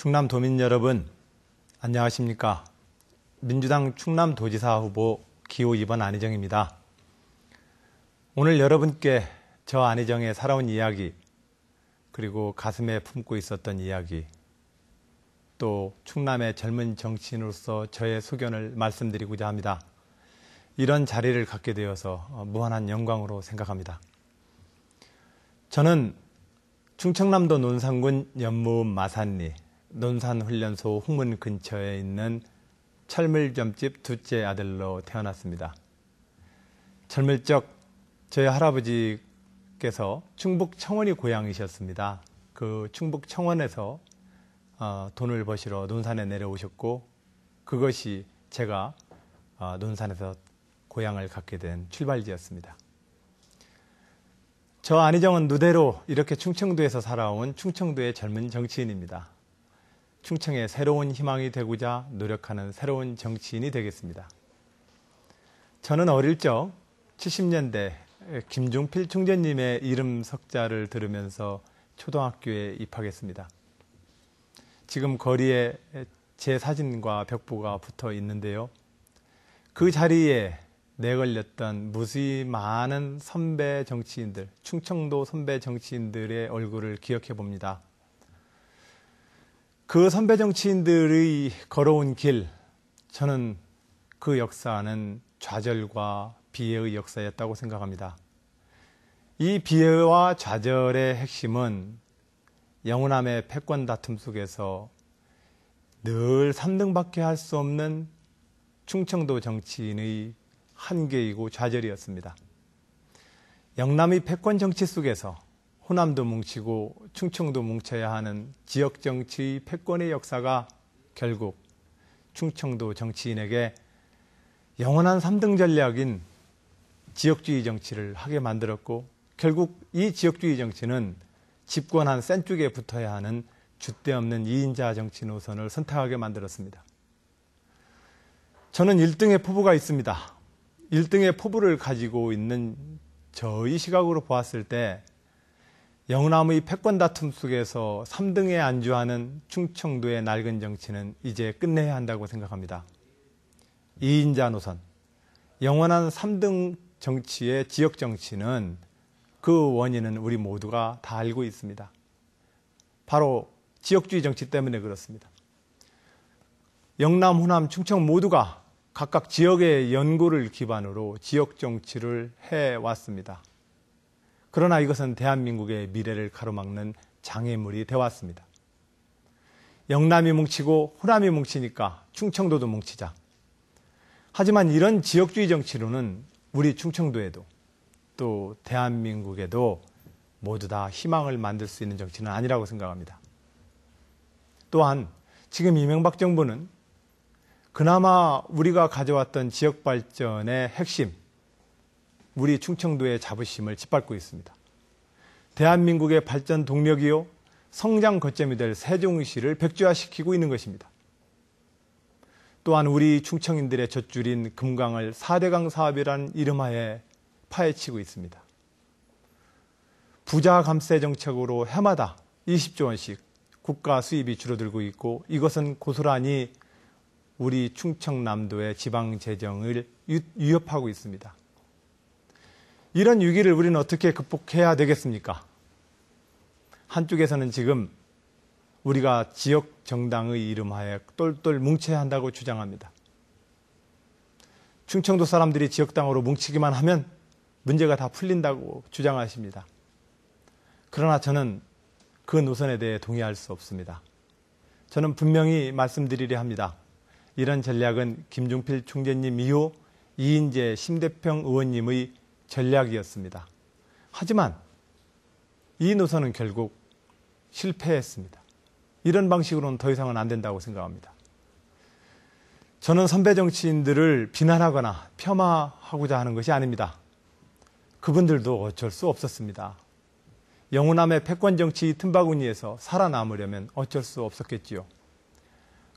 충남 도민 여러분, 안녕하십니까. 민주당 충남도지사 후보 기호 2번 안희정입니다. 오늘 여러분께 저 안희정의 살아온 이야기, 그리고 가슴에 품고 있었던 이야기, 또 충남의 젊은 정치인으로서 저의 소견을 말씀드리고자 합니다. 이런 자리를 갖게 되어서 무한한 영광으로 생각합니다. 저는 충청남도 논산군 연무읍 마산리 논산훈련소 후문 근처에 있는 철물점집 둘째 아들로 태어났습니다. 젊을 적 저희 할아버지께서 충북 청원이 고향이셨습니다. 그 충북 청원에서 어, 돈을 버시러 논산에 내려오셨고 그것이 제가 어, 논산에서 고향을 갖게 된 출발지였습니다. 저 안희정은 누대로 이렇게 충청도에서 살아온 충청도의 젊은 정치인입니다. 충청의 새로운 희망이 되고자 노력하는 새로운 정치인이 되겠습니다. 저는 어릴 적 70년대 김종필 총재님의 이름 석자를 들으면서 초등학교에 입학했습니다. 지금 거리에 제 사진과 벽보가 붙어 있는데요. 그 자리에 내걸렸던 무수히 많은 선배 정치인들, 충청도 선배 정치인들의 얼굴을 기억해 봅니다. 그 선배 정치인들의 걸어온 길, 저는 그 역사는 좌절과 비애의 역사였다고 생각합니다. 이 비애와 좌절의 핵심은 영원함의 패권 다툼 속에서 늘 3등밖에 할 수 없는 충청도 정치인의 한계이고 좌절이었습니다. 영남의 패권 정치 속에서 호남도 뭉치고 충청도 뭉쳐야 하는 지역 정치의 패권의 역사가 결국 충청도 정치인에게 영원한 3등 전략인 지역주의 정치를 하게 만들었고 결국 이 지역주의 정치는 집권한 센 쪽에 붙어야 하는 줏대 없는 2인자 정치 노선을 선택하게 만들었습니다. 저는 1등의 포부가 있습니다. 1등의 포부를 가지고 있는 저의 시각으로 보았을 때 영남의 패권 다툼 속에서 3등에 안주하는 충청도의 낡은 정치는 이제 끝내야 한다고 생각합니다. 2인자 노선, 영원한 3등 정치의 지역 정치는 그 원인은 우리 모두가 다 알고 있습니다. 바로 지역주의 정치 때문에 그렇습니다. 영남, 호남, 충청 모두가 각각 지역의 연구를 기반으로 지역 정치를 해왔습니다. 그러나 이것은 대한민국의 미래를 가로막는 장애물이 되어왔습니다. 영남이 뭉치고 호남이 뭉치니까 충청도도 뭉치자. 하지만 이런 지역주의 정치로는 우리 충청도에도 또 대한민국에도 모두 다 희망을 만들 수 있는 정치는 아니라고 생각합니다. 또한 지금 이명박 정부는 그나마 우리가 가져왔던 지역 발전의 핵심, 우리 충청도의 자부심을 짓밟고 있습니다. 대한민국의 발전 동력이요 성장 거점이 될 세종시를 백지화시키고 있는 것입니다. 또한 우리 충청인들의 젖줄인 금강을 4대강 사업이란 이름하에 파헤치고 있습니다. 부자 감세 정책으로 해마다 20조 원씩 국가 수입이 줄어들고 있고 이것은 고스란히 우리 충청남도의 지방 재정을 위협하고 있습니다. 이런 위기를 우리는 어떻게 극복해야 되겠습니까? 한쪽에서는 지금 우리가 지역 정당의 이름하에 똘똘 뭉쳐야 한다고 주장합니다. 충청도 사람들이 지역당으로 뭉치기만 하면 문제가 다 풀린다고 주장하십니다. 그러나 저는 그 노선에 대해 동의할 수 없습니다. 저는 분명히 말씀드리려 합니다. 이런 전략은 김종필 총재님 이후 이인재 심대평 의원님의 전략이었습니다. 하지만 이 노선은 결국 실패했습니다. 이런 방식으로는 더 이상은 안 된다고 생각합니다. 저는 선배 정치인들을 비난하거나 폄하하고자 하는 것이 아닙니다. 그분들도 어쩔 수 없었습니다. 영호남의 패권 정치 틈바구니에서 살아남으려면 어쩔 수 없었겠지요.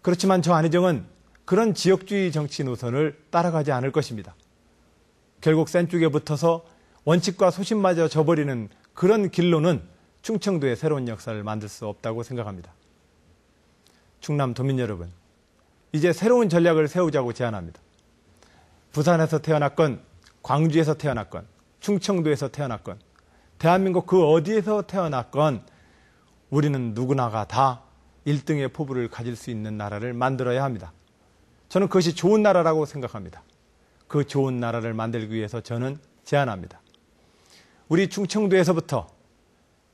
그렇지만 저 안희정은 그런 지역주의 정치 노선을 따라가지 않을 것입니다. 결국 센 쪽에 붙어서 원칙과 소신마저 저버리는 그런 길로는 충청도의 새로운 역사를 만들 수 없다고 생각합니다. 충남 도민 여러분, 이제 새로운 전략을 세우자고 제안합니다. 부산에서 태어났건, 광주에서 태어났건, 충청도에서 태어났건, 대한민국 그 어디에서 태어났건, 우리는 누구나가 다 1등의 포부를 가질 수 있는 나라를 만들어야 합니다. 저는 그것이 좋은 나라라고 생각합니다. 그 좋은 나라를 만들기 위해서 저는 제안합니다. 우리 충청도에서부터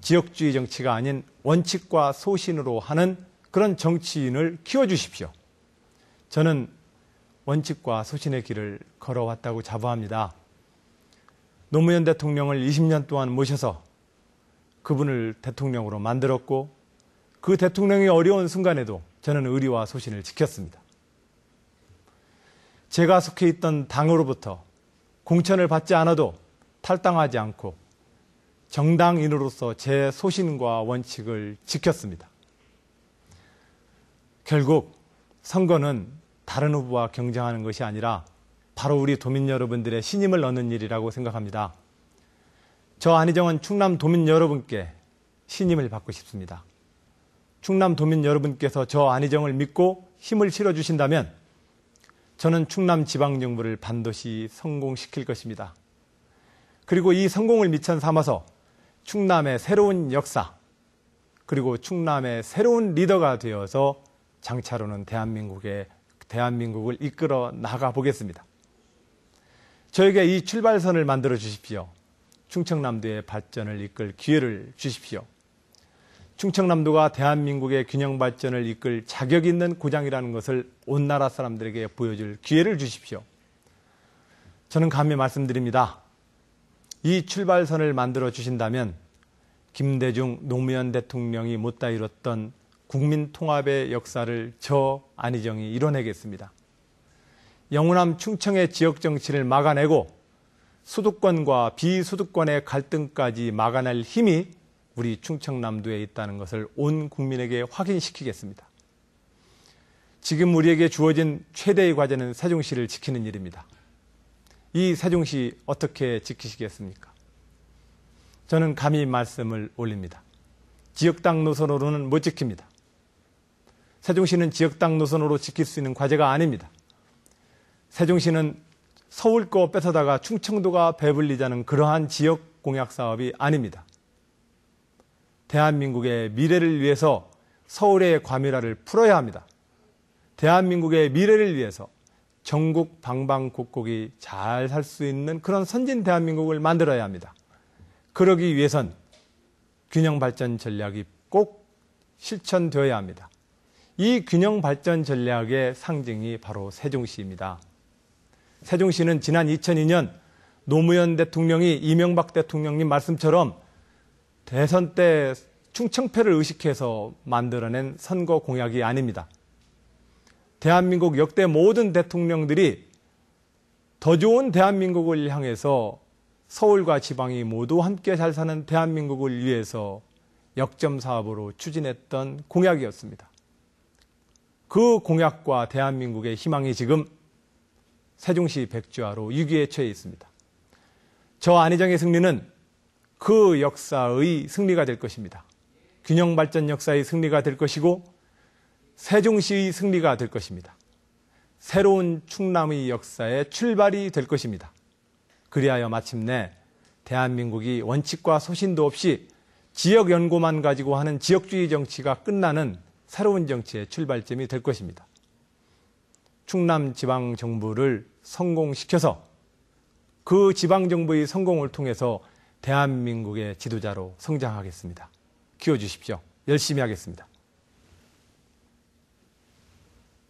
지역주의 정치가 아닌 원칙과 소신으로 하는 그런 정치인을 키워주십시오. 저는 원칙과 소신의 길을 걸어왔다고 자부합니다. 노무현 대통령을 20년 동안 모셔서 그분을 대통령으로 만들었고 그 대통령이 어려운 순간에도 저는 의리와 소신을 지켰습니다. 제가 속해 있던 당으로부터 공천을 받지 않아도 탈당하지 않고 정당인으로서 제 소신과 원칙을 지켰습니다. 결국 선거는 다른 후보와 경쟁하는 것이 아니라 바로 우리 도민 여러분들의 신임을 얻는 일이라고 생각합니다. 저 안희정은 충남 도민 여러분께 신임을 받고 싶습니다. 충남 도민 여러분께서 저 안희정을 믿고 힘을 실어주신다면 저는 충남 지방정부를 반드시 성공시킬 것입니다. 그리고 이 성공을 미천 삼아서 충남의 새로운 역사, 그리고 충남의 새로운 리더가 되어서 장차로는 대한민국의, 대한민국을 이끌어 나가 보겠습니다. 저에게 이 출발선을 만들어 주십시오. 충청남도의 발전을 이끌 기회를 주십시오. 충청남도가 대한민국의 균형 발전을 이끌 자격 있는 고장이라는 것을 온 나라 사람들에게 보여줄 기회를 주십시오. 저는 감히 말씀드립니다. 이 출발선을 만들어 주신다면 김대중 노무현 대통령이 못다 이뤘던 국민 통합의 역사를 저 안희정이 이뤄내겠습니다. 영호남 충청의 지역 정치를 막아내고 수도권과 비수도권의 갈등까지 막아낼 힘이 우리 충청남도에 있다는 것을 온 국민에게 확인시키겠습니다. 지금 우리에게 주어진 최대의 과제는 세종시를 지키는 일입니다. 이 세종시 어떻게 지키시겠습니까? 저는 감히 말씀을 올립니다. 지역당 노선으로는 못 지킵니다. 세종시는 지역당 노선으로 지킬 수 있는 과제가 아닙니다. 세종시는 서울 거 뺏어다가 충청도가 배불리자는 그러한 지역 공약 사업이 아닙니다. 대한민국의 미래를 위해서 서울의 과밀화를 풀어야 합니다. 대한민국의 미래를 위해서 전국 방방곡곡이 잘 살 수 있는 그런 선진 대한민국을 만들어야 합니다. 그러기 위해선 균형 발전 전략이 꼭 실천되어야 합니다. 이 균형 발전 전략의 상징이 바로 세종시입니다. 세종시는 지난 2002년 노무현 대통령이 이명박 대통령님 말씀처럼 대선 때 충청패를 의식해서 만들어낸 선거 공약이 아닙니다. 대한민국 역대 모든 대통령들이 더 좋은 대한민국을 향해서 서울과 지방이 모두 함께 잘 사는 대한민국을 위해서 역점 사업으로 추진했던 공약이었습니다. 그 공약과 대한민국의 희망이 지금 세종시 백주화로 위기에 처해 있습니다. 저 안희정의 승리는 그 역사의 승리가 될 것입니다. 균형 발전 역사의 승리가 될 것이고 세종시의 승리가 될 것입니다. 새로운 충남의 역사의 출발이 될 것입니다. 그리하여 마침내 대한민국이 원칙과 소신도 없이 지역 연고만 가지고 하는 지역주의 정치가 끝나는 새로운 정치의 출발점이 될 것입니다. 충남 지방 정부를 성공시켜서 그 지방 정부의 성공을 통해서 대한민국의 지도자로 성장하겠습니다. 키워주십시오. 열심히 하겠습니다.